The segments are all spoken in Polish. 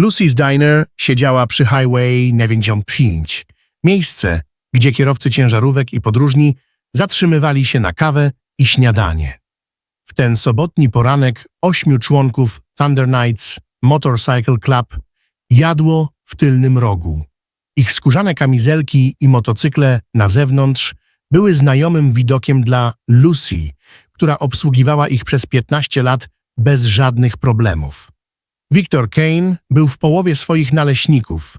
Lucy's Diner siedziała przy Highway 95, miejsce, gdzie kierowcy ciężarówek i podróżni zatrzymywali się na kawę i śniadanie. W ten sobotni poranek ośmiu członków Thunder Knights Motorcycle Club jadło w tylnym rogu. Ich skórzane kamizelki i motocykle na zewnątrz były znajomym widokiem dla Lucy, która obsługiwała ich przez 15 lat bez żadnych problemów. Victor Kane był w połowie swoich naleśników,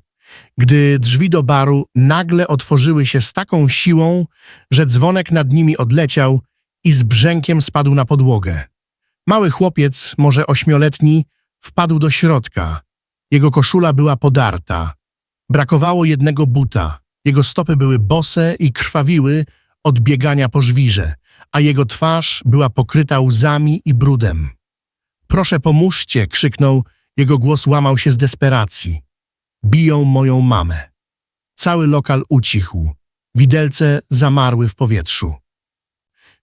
gdy drzwi do baru nagle otworzyły się z taką siłą, że dzwonek nad nimi odleciał i z brzękiem spadł na podłogę. Mały chłopiec, może ośmioletni, wpadł do środka. Jego koszula była podarta. Brakowało jednego buta. Jego stopy były bose i krwawiły od biegania po żwirze, a jego twarz była pokryta łzami i brudem. Proszę pomóżcie, krzyknął, jego głos łamał się z desperacji. Biją moją mamę. Cały lokal ucichł. Widelce zamarły w powietrzu.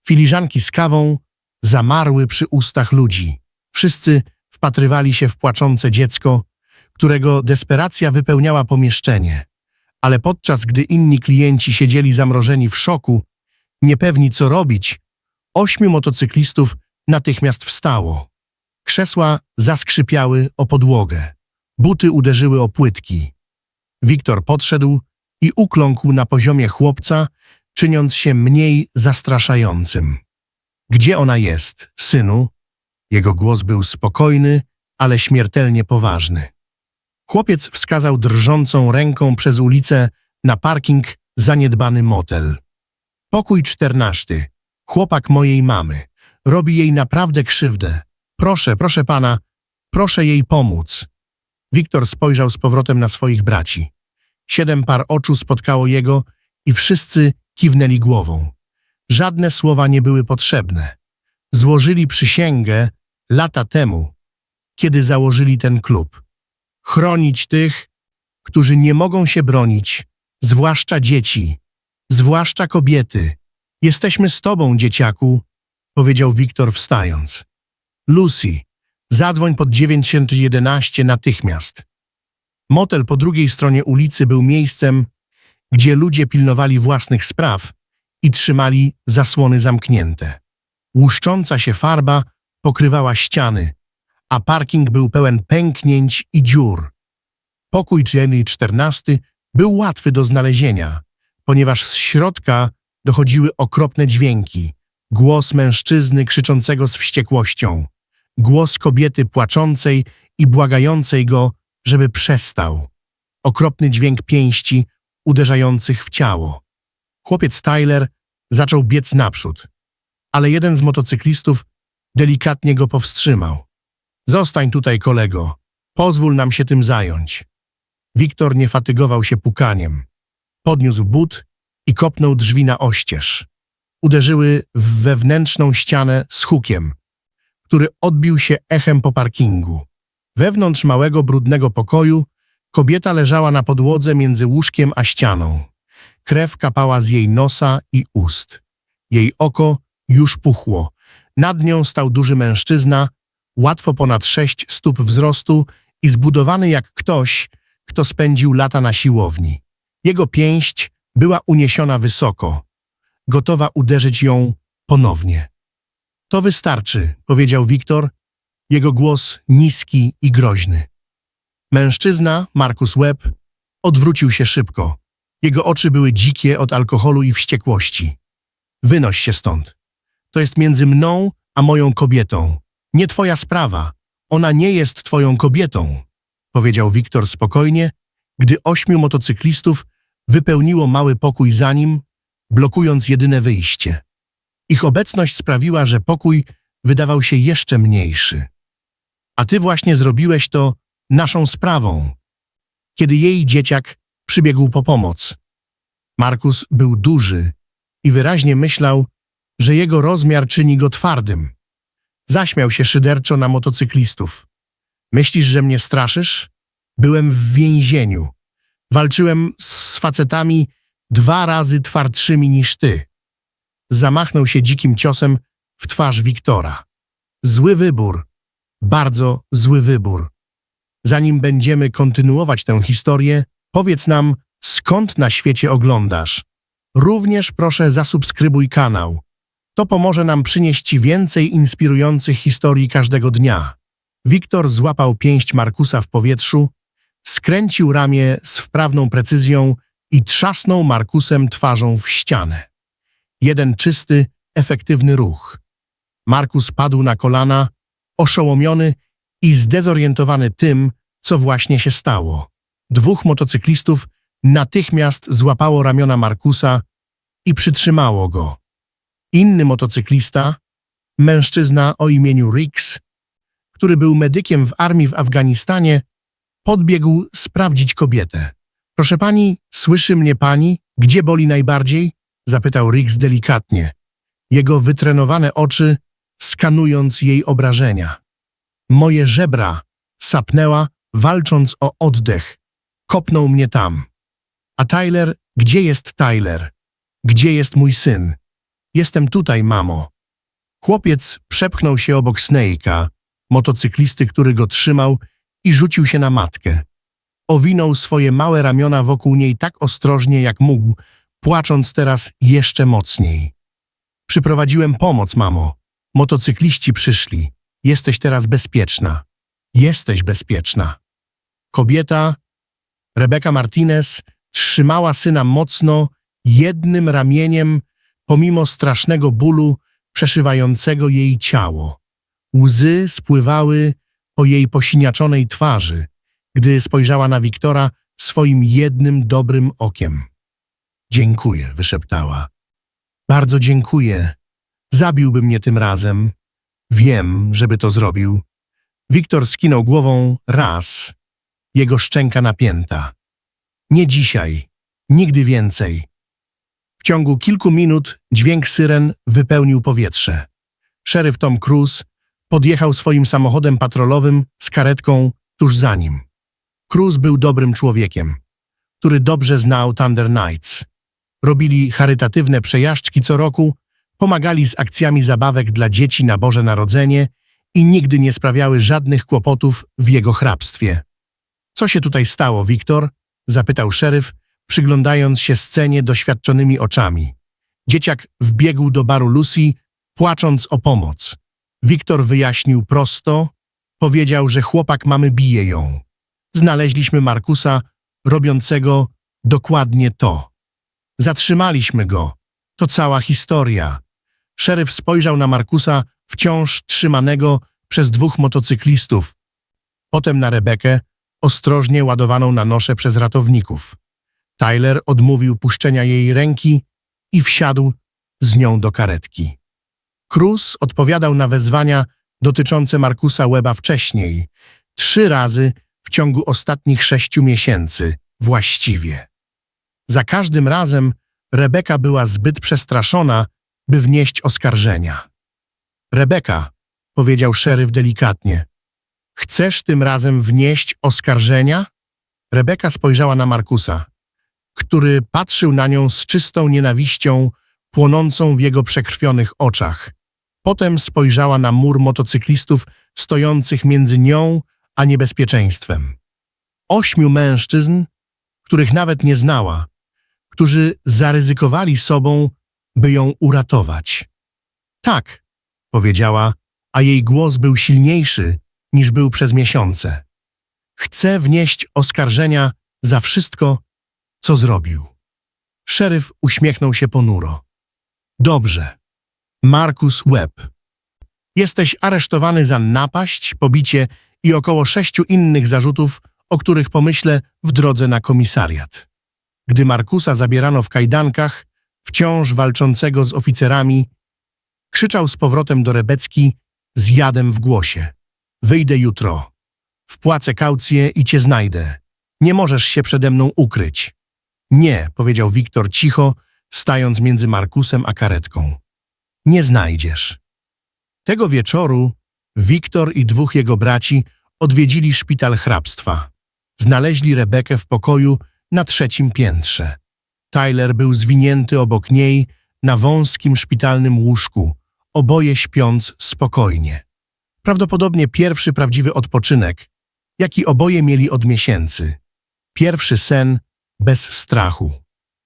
Filiżanki z kawą zamarły przy ustach ludzi. Wszyscy wpatrywali się w płaczące dziecko, którego desperacja wypełniała pomieszczenie. Ale podczas gdy inni klienci siedzieli zamrożeni w szoku, niepewni co robić, ośmiu motocyklistów natychmiast wstało. Krzesła zaskrzypiały o podłogę. Buty uderzyły o płytki. Wiktor podszedł i ukląkł na poziomie chłopca, czyniąc się mniej zastraszającym. Gdzie ona jest, synu? Jego głos był spokojny, ale śmiertelnie poważny. Chłopiec wskazał drżącą ręką przez ulicę na parking zaniedbany motel. Pokój czternasty. Chłopak mojej mamy. Robi jej naprawdę krzywdę. Proszę, proszę pana, proszę jej pomóc. Wiktor spojrzał z powrotem na swoich braci. Siedem par oczu spotkało jego i wszyscy kiwnęli głową. Żadne słowa nie były potrzebne. Złożyli przysięgę lata temu, kiedy założyli ten klub. Chronić tych, którzy nie mogą się bronić, zwłaszcza dzieci, zwłaszcza kobiety. Jesteśmy z tobą, dzieciaku, powiedział Wiktor wstając. Lucy, zadzwoń pod 911 natychmiast. Motel po drugiej stronie ulicy był miejscem, gdzie ludzie pilnowali własnych spraw i trzymali zasłony zamknięte. Łuszcząca się farba pokrywała ściany, a parking był pełen pęknięć i dziur. Pokój Jenny 14 był łatwy do znalezienia, ponieważ z środka dochodziły okropne dźwięki. Głos mężczyzny krzyczącego z wściekłością, głos kobiety płaczącej i błagającej go, żeby przestał. Okropny dźwięk pięści uderzających w ciało. Chłopiec Tyler zaczął biec naprzód, ale jeden z motocyklistów delikatnie go powstrzymał. Zostań tutaj, kolego. Pozwól nam się tym zająć. Wiktor nie fatygował się pukaniem. Podniósł but i kopnął drzwi na oścież. Uderzyły w wewnętrzną ścianę z hukiem, który odbił się echem po parkingu. Wewnątrz małego, brudnego pokoju kobieta leżała na podłodze między łóżkiem a ścianą. Krew kapała z jej nosa i ust. Jej oko już puchło. Nad nią stał duży mężczyzna, łatwo ponad sześć stóp wzrostu i zbudowany jak ktoś, kto spędził lata na siłowni. Jego pięść była uniesiona wysoko, gotowa uderzyć ją ponownie. To wystarczy, powiedział Wiktor, jego głos niski i groźny. Mężczyzna, Markus Webb, odwrócił się szybko. Jego oczy były dzikie od alkoholu i wściekłości. Wynoś się stąd. To jest między mną a moją kobietą. Nie twoja sprawa. Ona nie jest twoją kobietą, powiedział Wiktor spokojnie, gdy ośmiu motocyklistów wypełniło mały pokój za nim, blokując jedyne wyjście. Ich obecność sprawiła, że pokój wydawał się jeszcze mniejszy. A ty właśnie zrobiłeś to naszą sprawą, kiedy jej dzieciak przybiegł po pomoc. Markus był duży i wyraźnie myślał, że jego rozmiar czyni go twardym. Zaśmiał się szyderczo na motocyklistów. Myślisz, że mnie straszysz? Byłem w więzieniu. Walczyłem z facetami dwa razy twardszymi niż ty. Zamachnął się dzikim ciosem w twarz Wiktora. Zły wybór. Bardzo zły wybór. zanim będziemy kontynuować tę historię, powiedz nam, skąd na świecie oglądasz. Również proszę zasubskrybuj kanał. To pomoże nam przynieść Ci więcej inspirujących historii każdego dnia. Wiktor złapał pięść Markusa w powietrzu, skręcił ramię z wprawną precyzją i trzasnął Markusem twarzą w ścianę. Jeden czysty, efektywny ruch. Markus padł na kolana, oszołomiony i zdezorientowany tym, co właśnie się stało. Dwóch motocyklistów natychmiast złapało ramiona Markusa i przytrzymało go. Inny motocyklista, mężczyzna o imieniu Rix, który był medykiem w armii w Afganistanie, podbiegł sprawdzić kobietę. Proszę pani, słyszy mnie pani? Gdzie boli najbardziej? Zapytał Rix delikatnie. Jego wytrenowane oczy skanując jej obrażenia. Moje żebra, sapnęła, walcząc o oddech. Kopnął mnie tam. A Tyler, gdzie jest Tyler? Gdzie jest mój syn? Jestem tutaj, mamo. Chłopiec przepchnął się obok Snake'a, motocyklisty, który go trzymał i rzucił się na matkę. Owinął swoje małe ramiona wokół niej tak ostrożnie, jak mógł, płacząc teraz jeszcze mocniej. Przyprowadziłem pomoc, mamo. Motocykliści przyszli. Jesteś teraz bezpieczna. Jesteś bezpieczna. Kobieta, Rebeka Martinez, trzymała syna mocno, jednym ramieniem, pomimo strasznego bólu przeszywającego jej ciało. Łzy spływały po jej posiniaczonej twarzy, gdy spojrzała na Wiktora swoim jednym dobrym okiem. Dziękuję, wyszeptała. Bardzo dziękuję. Zabiłby mnie tym razem. Wiem, żeby to zrobił. Wiktor skinął głową raz. Jego szczęka napięta. Nie dzisiaj. Nigdy więcej. W ciągu kilku minut dźwięk syren wypełnił powietrze. Szeryf Tom Cruise podjechał swoim samochodem patrolowym z karetką tuż za nim. Cruise był dobrym człowiekiem, który dobrze znał Thunder Nights. Robili charytatywne przejażdżki co roku, pomagali z akcjami zabawek dla dzieci na Boże Narodzenie i nigdy nie sprawiały żadnych kłopotów w jego hrabstwie. Co się tutaj stało, Wiktor? zapytał szeryf, przyglądając się scenie doświadczonymi oczami. Dzieciak wbiegł do baru Lucy, płacząc o pomoc. Wiktor wyjaśnił prosto, powiedział, że chłopak mamy bije ją. Znaleźliśmy Markusa, robiącego dokładnie to. Zatrzymaliśmy go. To cała historia. Szeryf spojrzał na Markusa, wciąż trzymanego przez dwóch motocyklistów. Potem na Rebekę, ostrożnie ładowaną na nosze przez ratowników. Tyler odmówił puszczenia jej ręki i wsiadł z nią do karetki. Cruz odpowiadał na wezwania dotyczące Markusa Weba wcześniej, trzy razy w ciągu ostatnich sześciu miesięcy, właściwie. Za każdym razem Rebeka była zbyt przestraszona, by wnieść oskarżenia. Rebeka, powiedział szeryf delikatnie, chcesz tym razem wnieść oskarżenia? Rebeka spojrzała na Markusa, który patrzył na nią z czystą nienawiścią płonącą w jego przekrwionych oczach. Potem spojrzała na mur motocyklistów stojących między nią a niebezpieczeństwem. Ośmiu mężczyzn, których nawet nie znała, którzy zaryzykowali sobą, by ją uratować. Tak, powiedziała, a jej głos był silniejszy niż był przez miesiące. Chcę wnieść oskarżenia za wszystko, co zrobił. Szeryf uśmiechnął się ponuro. Dobrze. Markus Webb. Jesteś aresztowany za napaść, pobicie i około sześciu innych zarzutów, o których pomyślę w drodze na komisariat. Gdy Markusa zabierano w kajdankach, wciąż walczącego z oficerami, krzyczał z powrotem do Rebecki z jadem w głosie. Wyjdę jutro. Wpłacę kaucję i cię znajdę. Nie możesz się przede mną ukryć. Nie, powiedział Wiktor cicho, stając między Markusem a karetką. Nie znajdziesz. Tego wieczoru Wiktor i dwóch jego braci odwiedzili szpital hrabstwa. Znaleźli Rebekę w pokoju na trzecim piętrze. Tyler był zwinięty obok niej na wąskim szpitalnym łóżku, oboje śpiąc spokojnie. Prawdopodobnie pierwszy prawdziwy odpoczynek, jaki oboje mieli od miesięcy. Pierwszy sen bez strachu.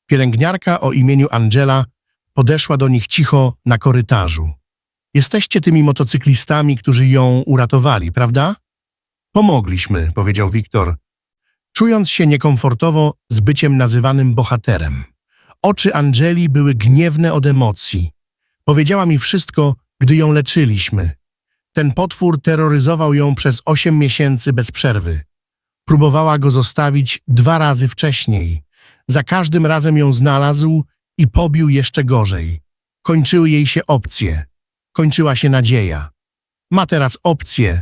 Pielęgniarka o imieniu Angela podeszła do nich cicho na korytarzu. Jesteście tymi motocyklistami, którzy ją uratowali, prawda? Pomogliśmy, powiedział Wiktor, czując się niekomfortowo z byciem nazywanym bohaterem. Oczy Angeli były gniewne od emocji. Powiedziała mi wszystko, gdy ją leczyliśmy. Ten potwór terroryzował ją przez osiem miesięcy bez przerwy. Próbowała go zostawić dwa razy wcześniej. Za każdym razem ją znalazł i pobił jeszcze gorzej. Kończyły jej się opcje. Kończyła się nadzieja. Ma teraz opcje,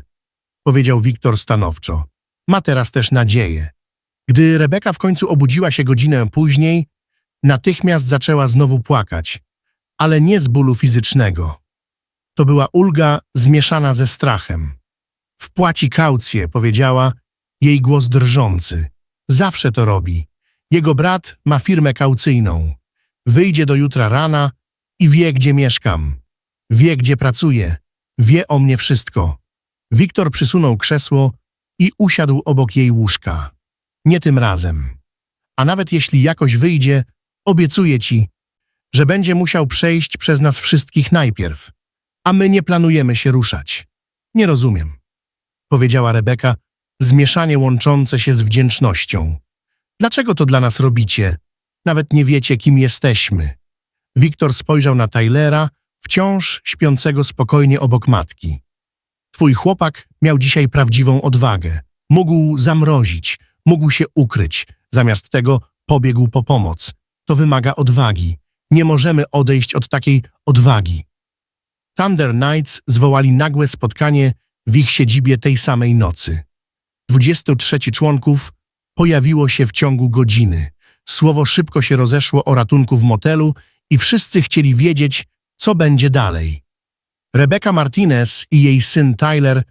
powiedział Wiktor stanowczo. Ma teraz też nadzieję. Gdy Rebeka w końcu obudziła się godzinę później, natychmiast zaczęła znowu płakać, ale nie z bólu fizycznego. To była ulga zmieszana ze strachem. Wpłaci kaucję, powiedziała, jej głos drżący. Zawsze to robi. Jego brat ma firmę kaucyjną. Wyjdzie do jutra rana i wie, gdzie mieszkam. Wie, gdzie pracuję. Wie o mnie wszystko. Wiktor przysunął krzesło i usiadł obok jej łóżka. Nie tym razem. A nawet jeśli jakoś wyjdzie, obiecuję ci, że będzie musiał przejść przez nas wszystkich najpierw, a my nie planujemy się ruszać. Nie rozumiem, powiedziała Rebeka, zmieszanie łączące się z wdzięcznością. Dlaczego to dla nas robicie? Nawet nie wiecie, kim jesteśmy. Wiktor spojrzał na Tylera, wciąż śpiącego spokojnie obok matki. Twój chłopak miał dzisiaj prawdziwą odwagę. Mógł zamrozić, mógł się ukryć. Zamiast tego pobiegł po pomoc. To wymaga odwagi. Nie możemy odejść od takiej odwagi. Thunder Knights zwołali nagłe spotkanie w ich siedzibie tej samej nocy. 23 członków pojawiło się w ciągu godziny. Słowo szybko się rozeszło o ratunku w motelu i wszyscy chcieli wiedzieć, co będzie dalej. Rebecca Martinez i jej syn Tyler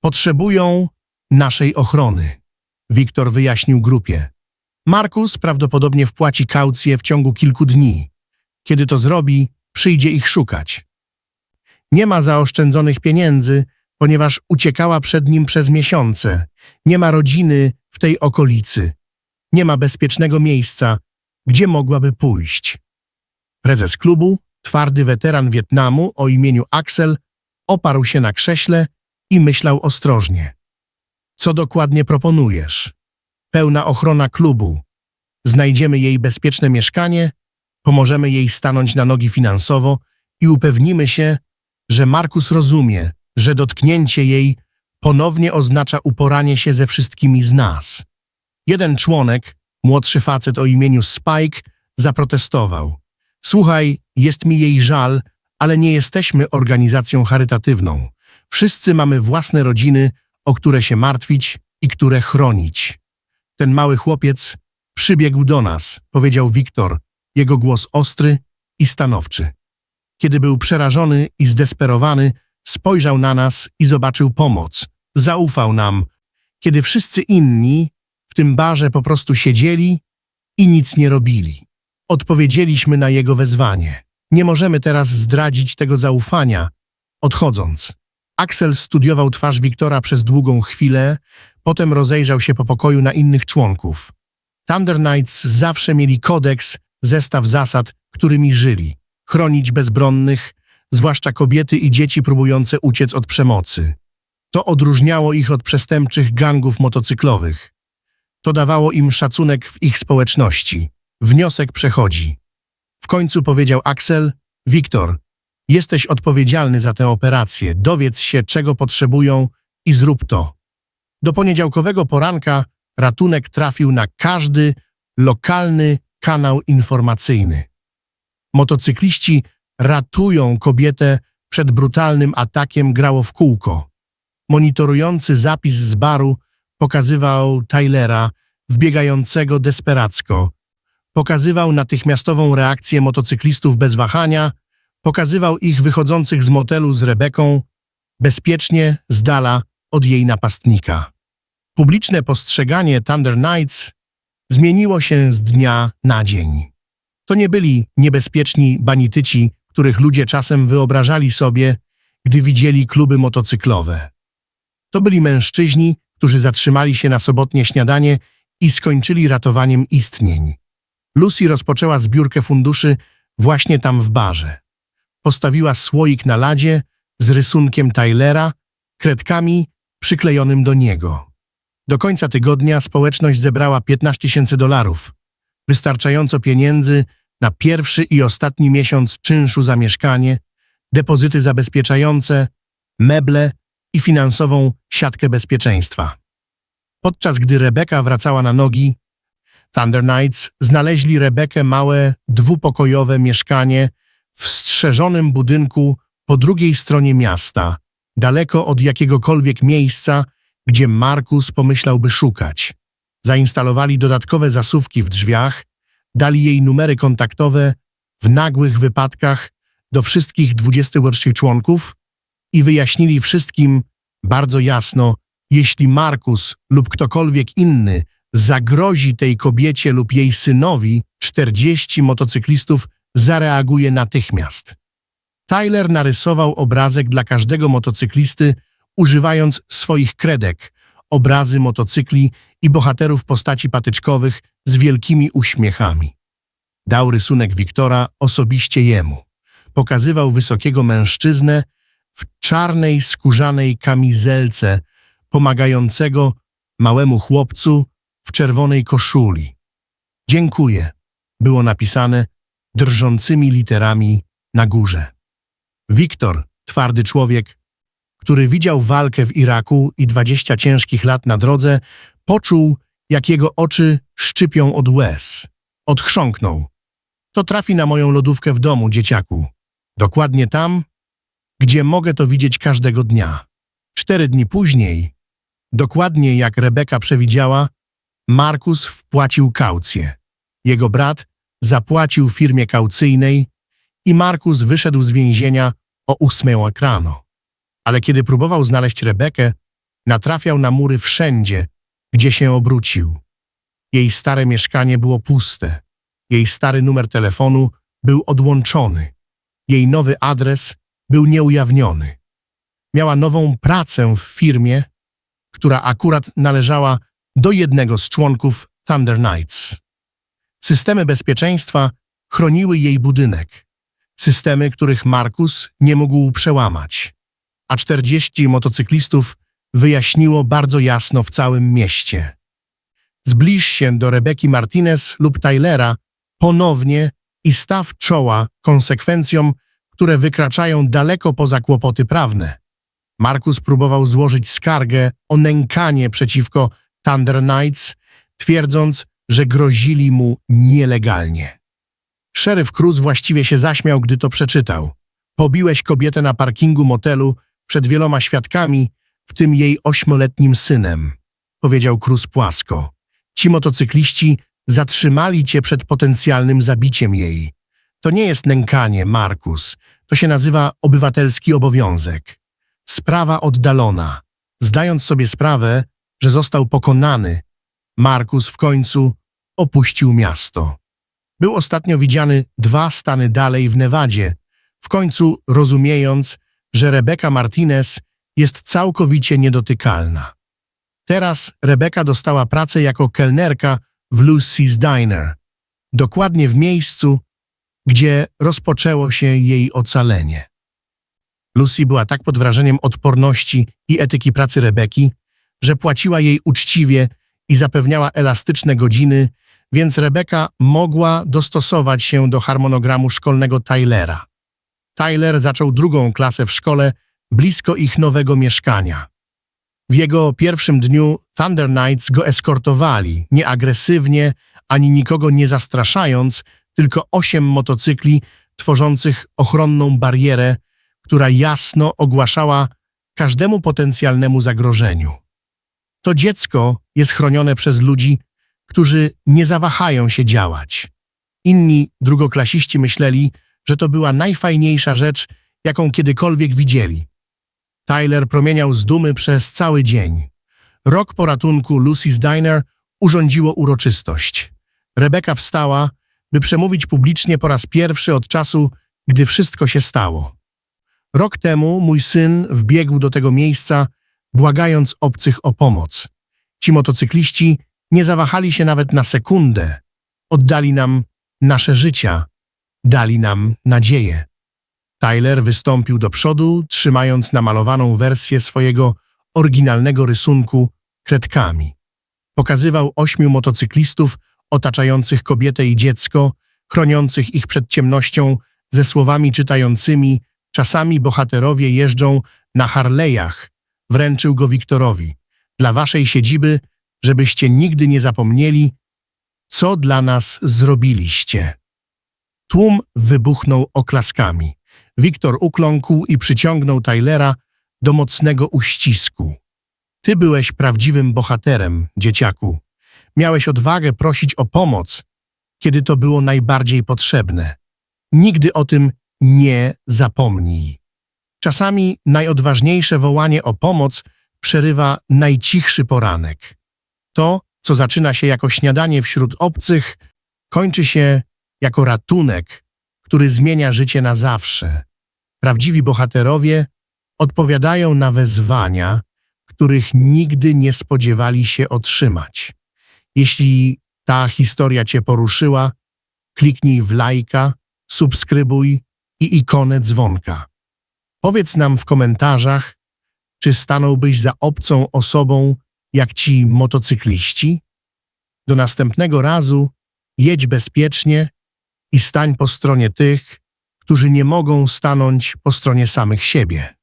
potrzebują naszej ochrony. Wiktor wyjaśnił grupie. Markus prawdopodobnie wpłaci kaucję w ciągu kilku dni. Kiedy to zrobi, przyjdzie ich szukać. Nie ma zaoszczędzonych pieniędzy, ponieważ uciekała przed nim przez miesiące. Nie ma rodziny w tej okolicy. Nie ma bezpiecznego miejsca, gdzie mogłaby pójść. Prezes klubu, twardy weteran Wietnamu o imieniu Axel, oparł się na krześle i myślał ostrożnie. Co dokładnie proponujesz? Pełna ochrona klubu. Znajdziemy jej bezpieczne mieszkanie, pomożemy jej stanąć na nogi finansowo i upewnimy się, że Markus rozumie, że dotknięcie jej ponownie oznacza uporanie się ze wszystkimi z nas. Jeden członek, młodszy facet o imieniu Spike, zaprotestował. Słuchaj, jest mi jej żal, ale nie jesteśmy organizacją charytatywną. Wszyscy mamy własne rodziny, o które się martwić i które chronić. Ten mały chłopiec przybiegł do nas, powiedział Wiktor, jego głos ostry i stanowczy. Kiedy był przerażony i zdesperowany, spojrzał na nas i zobaczył pomoc. Zaufał nam, kiedy wszyscy inni w tym barze po prostu siedzieli i nic nie robili. Odpowiedzieliśmy na jego wezwanie. Nie możemy teraz zdradzić tego zaufania, odchodząc. Axel studiował twarz Wiktora przez długą chwilę, potem rozejrzał się po pokoju na innych członków. Thunder Knights zawsze mieli kodeks, zestaw zasad, którymi żyli. Chronić bezbronnych, zwłaszcza kobiety i dzieci próbujące uciec od przemocy. To odróżniało ich od przestępczych gangów motocyklowych. To dawało im szacunek w ich społeczności. Wniosek przechodzi. W końcu powiedział Axel, Wiktor, jesteś odpowiedzialny za tę operację, dowiedz się, czego potrzebują i zrób to. Do poniedziałkowego poranka ratunek trafił na każdy lokalny kanał informacyjny. Motocykliści ratują kobietę przed brutalnym atakiem grało w kółko. Monitorujący zapis z baru pokazywał Tylera, wbiegającego desperacko. Pokazywał natychmiastową reakcję motocyklistów bez wahania, pokazywał ich wychodzących z motelu z Rebeką, bezpiecznie z dala od jej napastnika. Publiczne postrzeganie Thunder Knights zmieniło się z dnia na dzień. To nie byli niebezpieczni banityci, których ludzie czasem wyobrażali sobie, gdy widzieli kluby motocyklowe. To byli mężczyźni, którzy zatrzymali się na sobotnie śniadanie i skończyli ratowaniem istnień. Lucy rozpoczęła zbiórkę funduszy właśnie tam w barze. Postawiła słoik na ladzie z rysunkiem Tylera, kredkami przyklejonym do niego. Do końca tygodnia społeczność zebrała 15 tysięcy dolarów, wystarczająco pieniędzy na pierwszy i ostatni miesiąc czynszu za mieszkanie, depozyty zabezpieczające, meble i finansową siatkę bezpieczeństwa. Podczas gdy Rebeka wracała na nogi, Thunder Knights znaleźli Rebekę małe, dwupokojowe mieszkanie w strzeżonym budynku po drugiej stronie miasta, daleko od jakiegokolwiek miejsca, gdzie Markus pomyślałby szukać. Zainstalowali dodatkowe zasuwki w drzwiach, dali jej numery kontaktowe w nagłych wypadkach do wszystkich 28 członków i wyjaśnili wszystkim bardzo jasno, jeśli Markus lub ktokolwiek inny zagrozi tej kobiecie lub jej synowi, 40 motocyklistów zareaguje natychmiast. Tyler narysował obrazek dla każdego motocyklisty, używając swoich kredek, obrazy motocykli i bohaterów postaci patyczkowych z wielkimi uśmiechami. Dał rysunek Wiktora osobiście jemu. Pokazywał wysokiego mężczyznę w czarnej skórzanej kamizelce, pomagającego małemu chłopcu w czerwonej koszuli. Dziękuję, było napisane drżącymi literami na górze. Wiktor, twardy człowiek, który widział walkę w Iraku i dwadzieścia ciężkich lat na drodze, poczuł, jak jego oczy szczypią od łez. Odchrząknął. To trafi na moją lodówkę w domu, dzieciaku. Dokładnie tam, gdzie mogę to widzieć każdego dnia. Cztery dni później, dokładnie jak Rebeka przewidziała, Markus wpłacił kaucję. Jego brat zapłacił firmie kaucyjnej i Markus wyszedł z więzienia o ósmej rano. Ale kiedy próbował znaleźć Rebekę, natrafiał na mury wszędzie, gdzie się obrócił. Jej stare mieszkanie było puste. Jej stary numer telefonu był odłączony. Jej nowy adres był nieujawniony. Miała nową pracę w firmie, która akurat należała do jednego z członków Thunder Knights. Systemy bezpieczeństwa chroniły jej budynek. Systemy, których Markus nie mógł przełamać. A 40 motocyklistów wyjaśniło bardzo jasno w całym mieście. Zbliż się do Rebeki Martinez lub Tylera ponownie i staw czoła konsekwencjom, które wykraczają daleko poza kłopoty prawne. Markus próbował złożyć skargę o nękanie przeciwko Thunder Knights, twierdząc, że grozili mu nielegalnie. Szeryf Cruz właściwie się zaśmiał, gdy to przeczytał. Pobiłeś kobietę na parkingu motelu przed wieloma świadkami, w tym jej ośmioletnim synem, powiedział Cruz płasko. Ci motocykliści zatrzymali cię przed potencjalnym zabiciem jej. To nie jest nękanie, Markus. To się nazywa obywatelski obowiązek. Sprawa oddalona. Zdając sobie sprawę, że został pokonany, Markus w końcu opuścił miasto. Był ostatnio widziany dwa stany dalej w Nevadzie, w końcu rozumiejąc, że Rebeka Martinez jest całkowicie niedotykalna. Teraz Rebeka dostała pracę jako kelnerka w Lucy's Diner, dokładnie w miejscu, gdzie rozpoczęło się jej ocalenie. Lucy była tak pod wrażeniem odporności i etyki pracy Rebeki, że płaciła jej uczciwie i zapewniała elastyczne godziny, więc Rebeka mogła dostosować się do harmonogramu szkolnego Tylera. Tyler zaczął drugą klasę w szkole blisko ich nowego mieszkania. W jego pierwszym dniu Thunder Knights go eskortowali, nie agresywnie, ani nikogo nie zastraszając, tylko osiem motocykli tworzących ochronną barierę, która jasno ogłaszała każdemu potencjalnemu zagrożeniu. To dziecko jest chronione przez ludzi, którzy nie zawahają się działać. Inni drugoklasiści myśleli, że to była najfajniejsza rzecz, jaką kiedykolwiek widzieli. Tyler promieniał z dumy przez cały dzień. Rok po ratunku Lucy's Diner urządziło uroczystość. Rebeka wstała, by przemówić publicznie po raz pierwszy od czasu, gdy wszystko się stało. Rok temu mój syn wbiegł do tego miejsca błagając obcych o pomoc. Ci motocykliści nie zawahali się nawet na sekundę. Oddali nam nasze życia, dali nam nadzieję. Tyler wystąpił do przodu, trzymając namalowaną wersję swojego oryginalnego rysunku kredkami. Pokazywał ośmiu motocyklistów otaczających kobietę i dziecko, chroniących ich przed ciemnością ze słowami czytającymi Czasami bohaterowie jeżdżą na Harley'ach. Wręczył go Wiktorowi. Dla waszej siedziby, żebyście nigdy nie zapomnieli, co dla nas zrobiliście. Tłum wybuchnął oklaskami. Wiktor ukląkł i przyciągnął Tylera do mocnego uścisku. Ty byłeś prawdziwym bohaterem, dzieciaku. Miałeś odwagę prosić o pomoc, kiedy to było najbardziej potrzebne. Nigdy o tym nie zapomnij. Czasami najodważniejsze wołanie o pomoc przerywa najcichszy poranek. To, co zaczyna się jako śniadanie wśród obcych, kończy się jako ratunek, który zmienia życie na zawsze. Prawdziwi bohaterowie odpowiadają na wezwania, których nigdy nie spodziewali się otrzymać. Jeśli ta historia Cię poruszyła, kliknij w lajka, subskrybuj i ikonę dzwonka. Powiedz nam w komentarzach, czy stanąłbyś za obcą osobą jak ci motocykliści? Do następnego razu jedź bezpiecznie i stań po stronie tych, którzy nie mogą stanąć po stronie samych siebie.